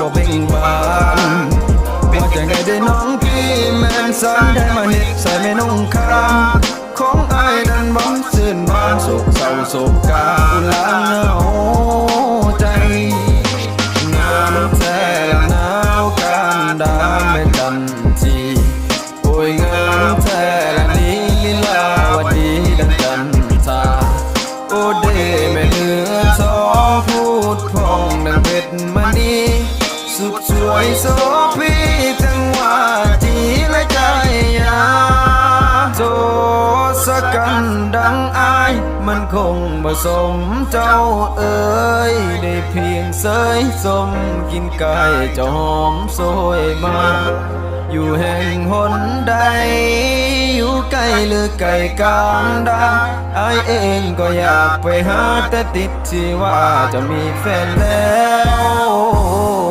บ่เบ่งบานเป็นจังไดได้น้องพี่แมนสันได้มาเฮ็ดใส่แม่นุ่งคามของไอ้นั้นบ่ซื่นบานสุขเศร้าโศกกาลาเหงาใจงามแท้หนาวกันดา วยโสพีจังหวะจีและใจยาโจสกันดังอาย มันคงบ่สมเจ้าเอ๋ยได้เพียงเสยสมกินกายจ้าหอมโซยมา อยู่แห่งหนใด อยู่ไกลหรือไกลกลางดาอายเองก็อยากไปหาแต่ติดที่ว่าจะมีแฟนแล้ว